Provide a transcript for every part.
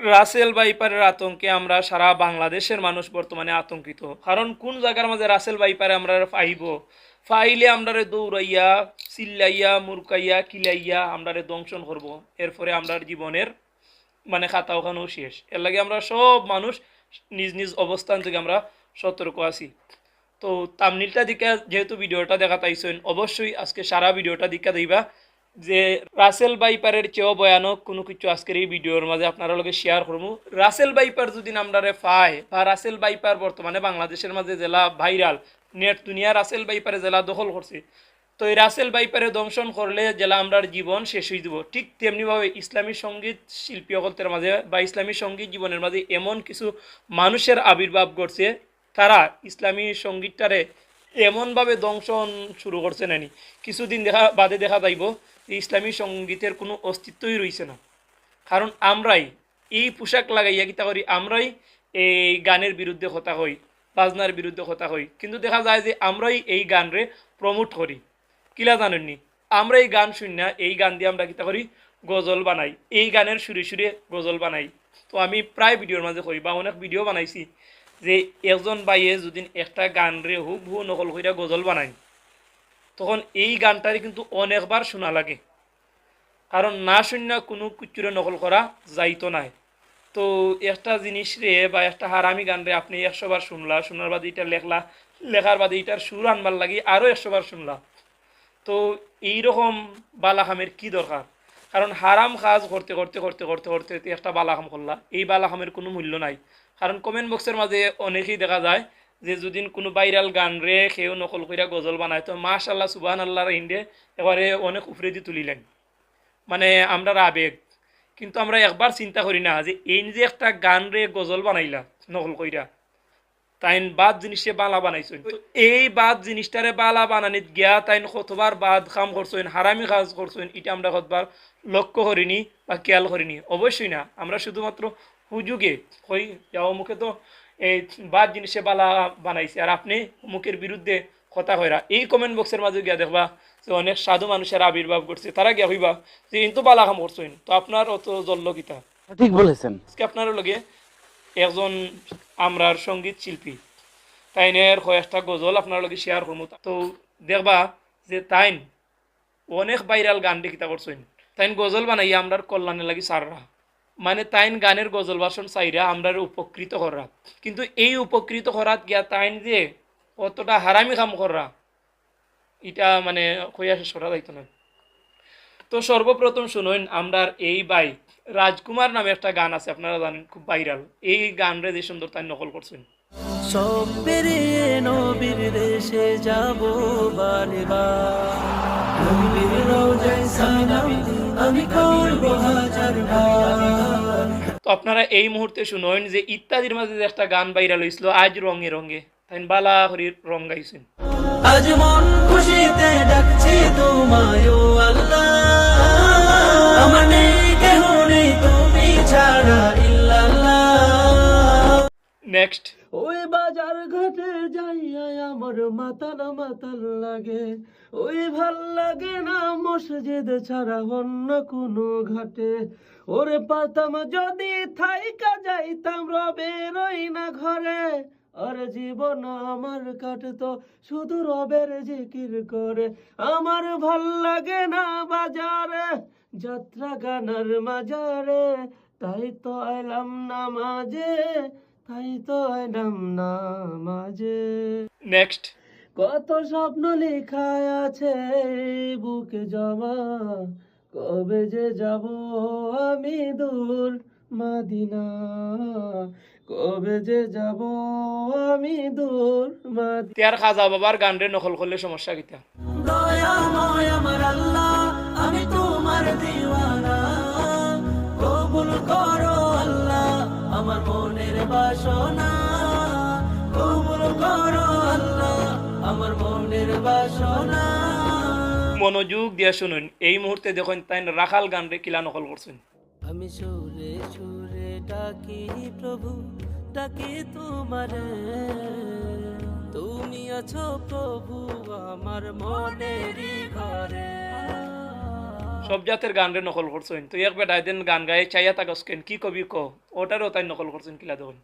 রাসেল বাইপারের আতঙ্কে আমরা সারা বাংলাদেশের মানুষ বর্তমানে আতঙ্কিত। কারণ কোন জায়গার মাঝে রাসেল বাইপারে আমরা পাইব ফাইলে আমরারে দৌড়াইয়া, চিল্লাইয়া, মুরকাইয়া, কিলাইয়া আমরারে দংশন করব। এরপরে আমরার জীবনের মানে খাতা ওখানেও শেষ। এর লাগে আমরা সব মানুষ নিজ নিজ অবস্থান থেকে আমরা সতর্ক আছি। তো তামনিলটা দিকে যেহেতু ভিডিওটা দেখা তাইছেন অবশ্যই আজকে সারা ভিডিওটা দিকে দিবা যে রাসেল বাইপারের চেয়েও ভয়ানক কোনো কিছু আজকের এই ভিডিওর মাঝে আপনারা শেয়ার করব। রাসেল বাইপার যদি আমরারে পায় বা রাসেল বাইপার বর্তমানে বাংলাদেশের মাঝে জেলা ভাইরাল, নেট দুনিয়া রাসেল বাইপারে জেলা দখল করছে। তো এই রাসেল বাইপারে দংশন করলে জেলা আমরার জীবন শেষ হয়ে যাব। ঠিক তেমনিভাবে ইসলামী সংগীত শিল্পী অকলতের মাঝে বা ইসলামী সংগীত জীবনের মাঝে এমন কিছু মানুষের আবির্ভাব ঘটছে, তারা ইসলামী সঙ্গীতটারে এমনভাবে দংশন শুরু করছে নানি। কিছুদিন দেখা বাদে দেখা যাইব। যে ইসলামী সঙ্গীতের কোনো অস্তিত্বই রইছে না। কারণ আমরাই এই পোশাক লাগাইয়া কিতা করি, আমরাই এই গানের বিরুদ্ধে কথা হই বাজনার বিরুদ্ধে কথা হই কিন্তু দেখা যায় যে আমরাই এই গানরে প্রমোট করি। কিলা জানেননি? আমরা এই গান শুনি না, এই গান দিয়ে আমরা কিতা করি, গজল বানাই। এই গানের সুরে সুরে গজল বানাই। তো আমি প্রায় ভিডিওর মাঝে করি বা অনেক ভিডিও বানাইছি যে একজন বাইয়ে যদি একটা গান রে হুব হু নকল কইরা গজল বানাই তখন এই গানটারে কিন্তু অনেকবার শোনা লাগে। কারণ না শুনে কোনো কুচুরে নকল করা যাইতো নাই তো একটা জিনিস রে বা একটা হারামি গান রে আপনি একশো বার শুনলা, শোনার বাদে এটা লেখলা, লেখার বাদে এটার সুর আনবার লাগি আরও একশো বার শুনলা। তো এইরকম বালাখামের কি দরকার? কারণ হারাম কাজ করতে করতে করতে করতে করতে একটা বালাখাম করলা। এই বালাখামের কোনো মূল্য নাই। কারণ কমেন্ট বক্সের মাঝে অনেকেই দেখা যায় যে যদি কোনো ভাইরাল গান রে সেও নকল কইরা গজল বানায়, তো মাশাল্লাহ সুবাহান আল্লাহর ইন্ডে এবারে অনেক উফরে দিয়ে তুলিলেন। মানে আমরা আবেগ কিন্তু আমরা একবার চিন্তা করি না যে এই যে একটা গান রে গজল বানাইলা, নকল কইরা, তাইন বাদ জিনিসে বালা বানাইছেন। এই বাদ জিনিসটারে বালা বানানিত গিয়া তাইন কতবার বাদ কাম করছেন, হারামি কাজ করছেন, এটা আমরা কতবার লক্ষ্য করিনি বা খেয়াল করিনি। অবশ্যই না, আমরা শুধুমাত্র হুজুগে কই যাও মুখে তো এই বাদ জিনিসে বালা বানাইছে। আর আপনি মুখের বিরুদ্ধে কথা কইরা এই কমেন্ট বক্সের মাঝে গিয়া দেখবা যে অনেক সাধু মানুষের আবির্ভাব করছে। তারা গিয়া হইবা যে কিন্তু বালা কাম করছেন তো আপনার অত জল্ল কিতা? ঠিক বলেছেন। আজকে আপনার লগে একজন আমরার সংগীত শিল্পী তাইনের কয়েকটা গজল আপনার লগে শেয়ার করব তো দেখবা যে তাইন অনেক ভাইরাল গান দেখিতা করছেন। তাইন গজল বানাই আমরার কল্যাণে লাগি সাররা। মানে তাইন গানের গজল বাসন চাইরা আমরা উপকৃত করা। কিন্তু এই উপকৃত করাত গিয়া তাইন যে কতটা হারামি কাম করা এটা মানে কইয়া শেষ করা যাইতো না। তো সর্বপ্রথম শুনুন, আমরার এই বাই রাজকুমার নামে একটা গান আছে, আপনারা জানেন, খুব ভাইরাল। এই গান রে যে সুন্দর তাই নকল করছেন। সব যাব আমি করব হাজার তো আপনারা এই মুহূর্তে শুনুন যে ইত্যাদির মাঝে যে একটা গান ভাইরাল হয়েছিল আজ রঙে রঙে। তাই বালা হরির রং গাইছেন। আজ মন খুশিতে ডাকছি তোমায় আল্লাহ। আমার নেই কেহ নেই তুমি ছাড়া ইল্লাল্লাহ। নেক্সট ওই বাজার ঘাটে যাইয়া আমার মাতাল মাতাল লাগে। ওই ভালো লাগে না মসজিদ ছাড়া অন্য কোনো ঘাটে। ওরে পাতাম যদি থাইকা যাইতাম রবের ওই না ঘরে। আর জীবন আমার কাটতো শুধু রবের জিকির করে। আমার ভালো লাগে না বাজারে যাত্রা গানার মাজারে। তাই তো এলাম নামাজে। তাই তো এলাম নামাজে নেক্সট কত স্বপ্ন লেখা আছে বুকে জমা। কবে যে যাব আমি দূর মাদিনা। কবে যে যাব আমি দূর মাদিনা। তেয়ার খাজা বাবার গান রে নকল করলে সমস্যা কিতা? দয়াময় আমার আল্লাহ আমি তোমার দিওয়ানা। কবুল করো আল্লাহ আমার মনের বাসনা কবুল করো আল্লাহ আমার মনের বাসনা। মনোযোগ দিয়া শুনুন এই মুহূর্তে দেখুন তাই রাখাল গান রে কিলা নকল করছেন। আমি সুরে সুরে ডাকি প্রভু ডাকি তোমারে। তুমি আছো প্রভু আমার মনেরই ঘরে। সব জাতের গান রে নকল করছেন। তো এক বেটাই দিন গান গায়ে চাইয়া তাকস কেন? কি কবি ক? ওটারও তাই নকল করছেন কিলা দেখুন।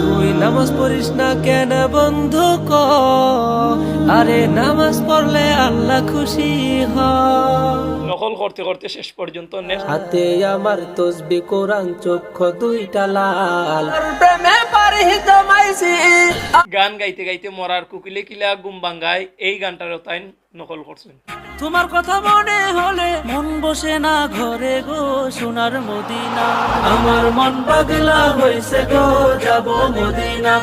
তুই নামাজ পড়িস না কেন বন্ধু ক? আরে নামাজ পড়লে আল্লাহ খুশি হ। নকল করতে করতে শেষ পর্যন্ত হাতে আমার তসবি কোরআন চক্ষু দুইটা লাল। প্রেমে পারি জমাইছি গান গাইতে গাইতে মরার কুকিলে কিলা গুম বাঙ্গায় এই গানটারও তাই নকল করছেন। তোমার কথা মনে হলে মন বসে না ঘরে গো সোনার মদিনা। আমার মন পাগলা হয়েছে গো যাব মদিনা।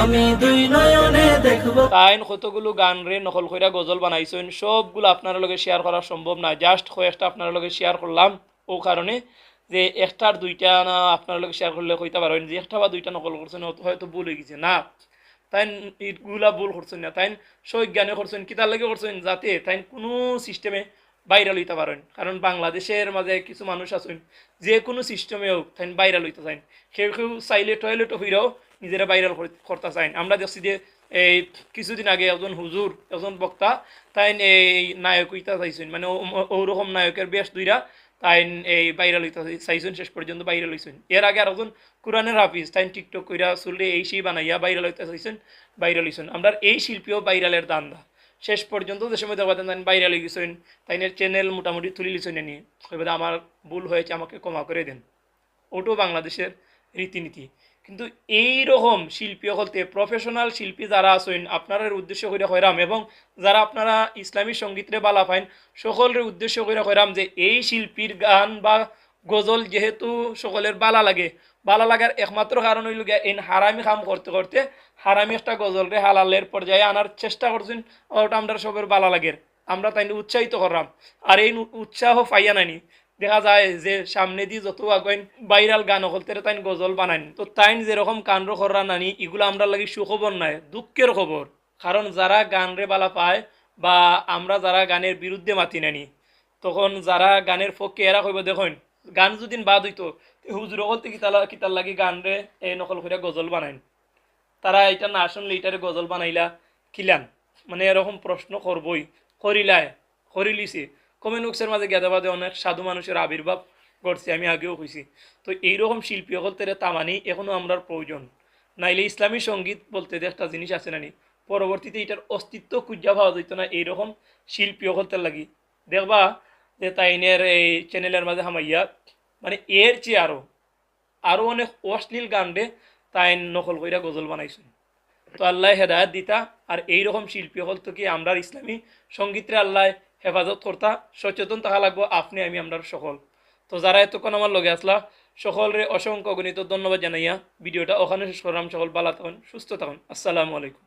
আমি দুই নয়নে দেখব। তাইন কতগুলো গান রে নকল কইরা গজল বানাইছেন সবগুলো আপনার লগে শেয়ার করা সম্ভব না। জাস্ট কয়েকটা আপনার লগে শেয়ার করলাম ও কারণে যে একটার দুইটা না আপনার লগে শেয়ার করলে কইতে পারেন যে একটা বা দুইটা নকল করছেন হয়তো ভুল হয়ে গেছে। না। তাই ইগুলা ভুল করছেন না তাই সজ্ঞানে করছেন, কিতার লাগে করছেন, যাতে তাই কোনো সিস্টেমে বাইরে লইতে পারেন। কারণ বাংলাদেশের মাঝে কিছু মানুষ আছেন, যে কোনো সিস্টেমে হোক তাই বাইরে লইতে চান কেউ কেউ চাইলে টয়লেটও হইরাও নিজেরা ভাইরাল করতে চান আমরা দেখছি যে, এই কিছুদিন আগে একজন হুজুর, একজন বক্তা তাই এই নায়ক হইতা চাইছেন। মানে ওরকম নায়কের বেশ দুইরা তাই এই বাইরে লইতে চাইছেন শেষ পর্যন্ত বাইরে হইছেন এর আগে আর একজন কোরআনের হাফিজ তাই টিকটক কইরা চললে এই সেই বানাইয়া বাইরে হইতে চাইছেন বাইরে হইছেন আমরা এই শিল্পীও বাইরালের দান্দা। শেষ পর্যন্ত যে সময় দেখা তাই বাইরে হয়ে গেছেন তাই চ্যানেল মোটামুটি তুলি লিছেন নিয়ে আমার ভুল হয়েছে, আমাকে ক্ষমা করে দেন। ওটাও বাংলাদেশের রীতিনীতি। কিন্তু এই রকম শিল্পী হলতে প্রফেশনাল শিল্পী যারা আছেন আপনার উদ্দেশ্য করে হয়রাম এবং যারা আপনারা ইসলামী সঙ্গীতরে বালা পাইন, সকলের উদ্দেশ্য করে হয়রাম যে এই শিল্পীর গান বা গজল যেহেতু সকলের বালা লাগে, বালা লাগার একমাত্র কারণ হইল গিয়া এই হারামি কাম করতে করতে হারামি একটা গজলরে হালালের পর্যায়ে আনার চেষ্টা করছেন, ওটা আমরা সবের বালা লাগের আমরা তাই উৎসাহিত করলাম। আর এই উৎসাহ পাইয়া নানি দেখা যায় যে সামনে দিয়ে যত আগুন ভাইরাল গান হলতে তাই গজল বানাইন। তো তাইন যেরকম কান্ড করা নানি, এগুলো আমরা লাগি সুখবর নাই, দুঃখের খবর। কারণ যারা গান রে বালা পায় বা আমরা যারা গানের বিরুদ্ধে মাতি নানি, তখন যারা গানের পক্ষে এরা কইব দেখুন গান যদি বাদ হইতো হুজুর হলতে কিতালা কিতার লাগি গান রে এই নকল করে গজল বানাইন। তারা এটা না শুনলে এটারে গজল বানাইলা কিলান? মানে এরকম প্রশ্ন করবই। করিলায়, করিলিছে। কমেন্ট বক্সের মাঝে গেদা বাদে অনেক সাধু মানুষের আবির্ভাব করছে আমি আগেও কইছি তো এইরকম শিল্পী হলতে তামানি এখনও আমরার প্রয়োজন। নাইলে ইসলামী সংগীত বলতে একটা জিনিস আছে নানি, পরবর্তীতে এটার অস্তিত্ব খুঁজা পাওয়া যেত না এইরকম শিল্পী হলতে লাগি। দেখবা যে তাইনের এই চ্যানেলের মাঝে হামাইয়া মানে এর চেয়ে আরও আরও অনেক অশ্লীল গান রে তাই নকল কইরা গজল বানাইছেন। তো আল্লাহ হেদায়ত দিতা, আর এইরকম শিল্পী হল তো কি আমরা ইসলামী সঙ্গীতরে আল্লাহ হেফাজত করতা, সচেতন তাহা লাগবো, আপনি, আমি আমরা সকল। তো যারা এতক্ষণ আমার লগে আসলা, সকলরে অসংখ্য গণিত ধন্যবাদ জানাইয়া। ভিডিওটা ওখানে শেষ করলাম, সকল ভালো থাকুন, সুস্থ থাকুন। আসসালামু আলাইকুম।